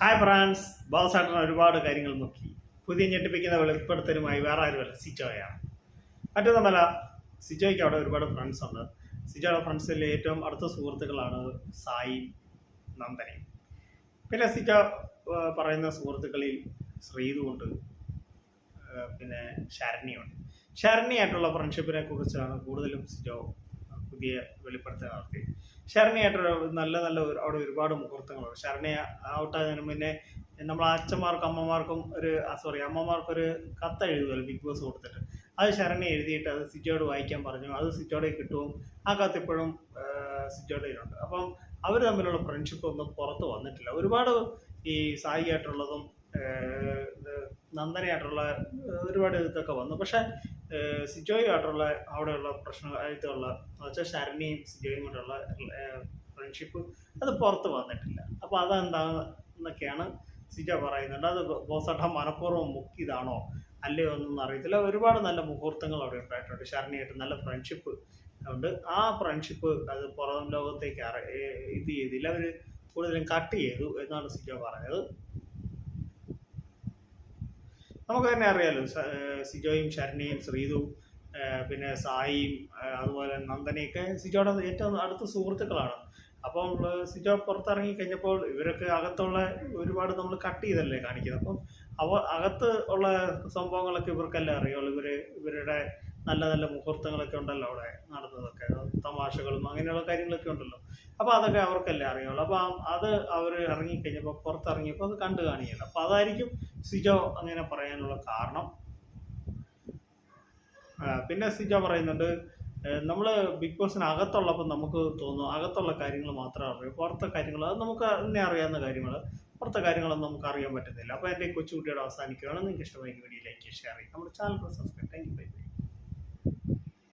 Hi France ബാബുസാട്ടൻ ഒരുപാട് കാര്യങ്ങൾ നോക്കി. പുതിയ ഞെട്ടിപ്പിക്കുന്ന വെളിപ്പെടുത്തലുമായി വേറെ ആരുമല്ല സിജോയാണ് മറ്റൊന്നുമല്ല സിജോയ്ക്ക് അവിടെ ഒരുപാട് ഫ്രണ്ട്സ് ഉണ്ട്. സിജോയുടെ ഫ്രണ്ട്സിൽ ഏറ്റവും അടുത്ത സുഹൃത്തുക്കളാണ് സായി നന്ദനയും പിന്നെ സിജോ പറയുന്ന സുഹൃത്തുക്കളിൽ ശ്രീതുണ്ട് പിന്നെ ശരണ്യുണ്ട് ശരണ്യായിട്ടുള്ള ഫ്രണ്ട്ഷിപ്പിനെ കുറിച്ചാണ് കൂടുതലും സിജോ പുതിയ വെളിപ്പെടുത്തൽ നടത്തി ശരണയായിട്ട് നല്ല നല്ല അവിടെ ഒരുപാട് മുഹൂർത്തങ്ങളുണ്ട്. ശരണയ ഔട്ടായതിനു മുന്നേ നമ്മൾ അച്ഛന്മാർക്കും അമ്മമാർക്കും ഒരു സോറി അമ്മമാർക്കൊരു കത്ത് എഴുതുമല്ലോ ബിഗ് ബോസ് കൊടുത്തിട്ട്. അത് ശരണ്യ എഴുതിയിട്ട് അത് സിറ്റോട് വായിക്കാൻ പറഞ്ഞു. അത് സിറ്റോടെ കിട്ടും. ആ കത്ത് ഇപ്പോഴും സിജോയുടെ കയ്യിലുണ്ട് അപ്പം അവർ തമ്മിലുള്ള ഫ്രണ്ട്ഷിപ്പ് ഒന്നും പുറത്ത് വന്നിട്ടില്ല. ഒരുപാട് ഈ സായി ആയിട്ടുള്ളതും ഏഹ്, നന്ദനയായിട്ടുള്ള ഒരുപാട് ഇതൊക്കെ വന്നു. പക്ഷേ സിജോയുമായിട്ടുള്ള അവിടെയുള്ള പ്രശ്നമായിട്ടുള്ള വെച്ചാൽ ഷരണിയും സിജോയും കൊണ്ടുള്ള ഫ്രണ്ട്ഷിപ്പ് അത് പുറത്ത് വന്നിട്ടില്ല. അപ്പോൾ അതെന്താണെന്നൊക്കെയാണ് സിജോ പറയുന്നുണ്ട് അത് ബോസട്ട മനഃപൂർവം മുക്കിയതാണോ അല്ലയോ എന്നൊന്നും അറിയത്തില്ല. ഒരുപാട് നല്ല മുഹൂർത്തങ്ങൾ അവിടെ ഉണ്ടായിട്ടുണ്ട്. ശരണിയായിട്ട് നല്ല ഫ്രണ്ട്ഷിപ്പ് ഉണ്ട്. ആ ഫ്രണ്ട്ഷിപ്പ് അത് പുറം ലോകത്തേക്ക് ഇത് ചെയ്തില്ല. അവർ കൂടുതലും കട്ട് ചെയ്തു എന്നാണ് സിജോ പറഞ്ഞത് നമുക്ക് തന്നെ അറിയാലോ സിജോയും ശരണിയും ശ്രീതുവും പിന്നെ സായിയും അതുപോലെ നന്ദനയൊക്കെ സിജോയുടെ ഏറ്റവും അടുത്ത സുഹൃത്തുക്കളാണ്. അപ്പം സിജോ പുറത്തിറങ്ങി കഴിഞ്ഞപ്പോൾ ഇവരൊക്കെ അകത്തുള്ള ഒരുപാട് നമ്മൾ കട്ട് ചെയ്തല്ലേ കാണിക്കുന്നത്. അപ്പം അവ അകത്ത് ഉള്ള സംഭവങ്ങളൊക്കെ ഇവർക്കല്ലേ അറിയുള്ളൂ ഇവർ ഇവരുടെ നല്ല നല്ല മുഹൂർത്തങ്ങളൊക്കെ ഉണ്ടല്ലോ അവിടെ നടന്നതൊക്കെ തമാശകളും അങ്ങനെയുള്ള കാര്യങ്ങളൊക്കെ ഉണ്ടല്ലോ. അപ്പോൾ അതൊക്കെ അവർക്കല്ലേ അറിയുള്ളൂ. അപ്പോൾ അത് അവർ ഇറങ്ങിക്കഴിഞ്ഞപ്പോൾ പുറത്തിറങ്ങിയപ്പോൾ അത് കണ്ടു കാണിയല്ലോ. അപ്പോൾ അതായിരിക്കും സിജോ അങ്ങനെ പറയാനുള്ള കാരണം. പിന്നെ സിജോ പറയുന്നുണ്ട് നമ്മൾ ബിഗ് ബോസിന് അകത്തുള്ളപ്പോൾ നമുക്ക് തോന്നും അകത്തുള്ള കാര്യങ്ങൾ മാത്രമേ അറിയൂ. പുറത്തെ കാര്യങ്ങൾ അത് നമുക്ക് തന്നെ അറിയാവുന്ന കാര്യങ്ങൾ. പുറത്തെ കാര്യങ്ങളൊന്നും നമുക്ക് അറിയാൻ പറ്റുന്നില്ല. അപ്പോൾ എന്റെ കൊച്ചുകുട്ടിയോട് അവസാനിക്കുകയാണ്. നിങ്ങൾക്ക് ഇഷ്ടമായി വീഡിയോ ലൈക്ക് ഷെയർ ചെയ്യും. നമ്മുടെ channel subscribe thank you. Bye bye.